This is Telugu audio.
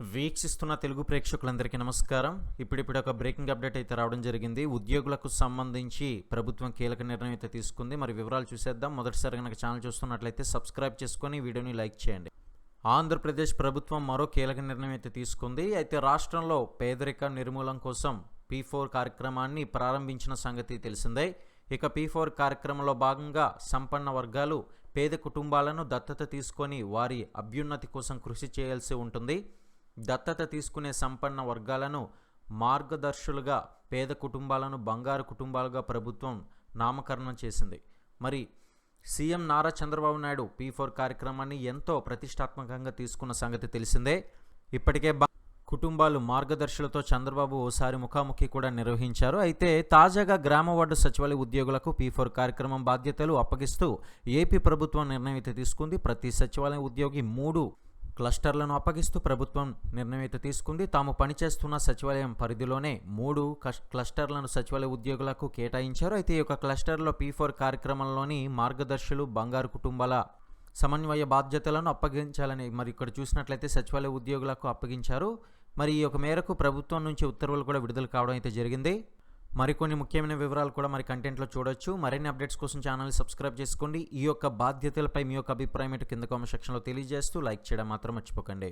వీక్షిస్తున్న తెలుగు ప్రేక్షకులందరికీ నమస్కారం. ఇప్పుడిప్పుడు ఒక బ్రేకింగ్ అప్డేట్ అయితే రావడం జరిగింది. ఉద్యోగులకు సంబంధించి ప్రభుత్వం కీలక నిర్ణయం అయితే తీసుకుంది. మరి వివరాలు చూసేద్దాం. మొదటిసారి కనుక ఛానల్ చూస్తున్నట్లయితే సబ్స్క్రైబ్ చేసుకొని వీడియోని లైక్ చేయండి. ఆంధ్రప్రదేశ్ ప్రభుత్వం మరో కీలక నిర్ణయం అయితే తీసుకుంది. అయితే రాష్ట్రంలో పేదరిక నిర్మూలన కోసం పీ ఫోర్ కార్యక్రమాన్ని ప్రారంభించిన సంగతి తెలిసిందే. ఇక పీ ఫోర్ కార్యక్రమంలో భాగంగా సంపన్న వర్గాలు పేద కుటుంబాలను దత్తత తీసుకొని వారి అభ్యున్నతి కోసం కృషి చేయాల్సి ఉంటుంది. దత్తత తీసుకునే సంపన్న వర్గాలను మార్గదర్శులుగా పేద కుటుంబాలను బంగారు కుటుంబాలుగా ప్రభుత్వం నామకరణం చేసింది. మరి CM Nara Chandrababu Naidu P four కార్యక్రమాన్ని ఎంతో ప్రతిష్టాత్మకంగా తీసుకున్న సంగతి తెలిసిందే. ఇప్పటికే కుటుంబాలు మార్గదర్శులతో చంద్రబాబు ఓసారి ముఖాముఖి కూడా నిర్వహించారు. అయితే తాజాగా గ్రామ వార్డు సచివాలయ ఉద్యోగులకు పీ ఫోర్ కార్యక్రమం బాధ్యతలు అప్పగిస్తూ ఏపీ ప్రభుత్వం నిర్ణయం అయితే తీసుకుంది. ప్రతి సచివాలయ ఉద్యోగి మూడు క్లస్టర్లను అప్పగిస్తూ ప్రభుత్వం నిర్ణయం తీసుకుంది. తాము పనిచేస్తున్న సచివాలయం పరిధిలోనే మూడు క్లస్టర్లను సచివాలయ ఉద్యోగులకు కేటాయించారు. అయితే ఈ యొక్క క్లస్టర్లో పీ ఫోర్ కార్యక్రమంలోని మార్గదర్శులు బంగారు కుటుంబాల సమన్వయ బాధ్యతలను అప్పగించాలని మరి ఇక్కడ చూసినట్లయితే సచివాలయ ఉద్యోగులకు అప్పగించారు. మరి ఈ యొక్క మేరకు ప్రభుత్వం నుంచి ఉత్తర్వులు కూడా విడుదల కావడం అయితే జరిగింది. మరికొన్ని ముఖ్యమైన వివరాలు కూడా మరి కంటెంట్లో చూడొచ్చు. మరిన్ని అప్డేట్స్ కోసం ఛానల్ సబ్స్క్రైబ్ చేసుకోండి. ఈ యొక్క బాధ్యతలపై మీ యొక్క అభిప్రాయం ఏంటో కింద కామెంట్ సెక్షన్లో తెలియజేస్తూ లైక్ చేయడం మాత్రం మర్చిపోకండి.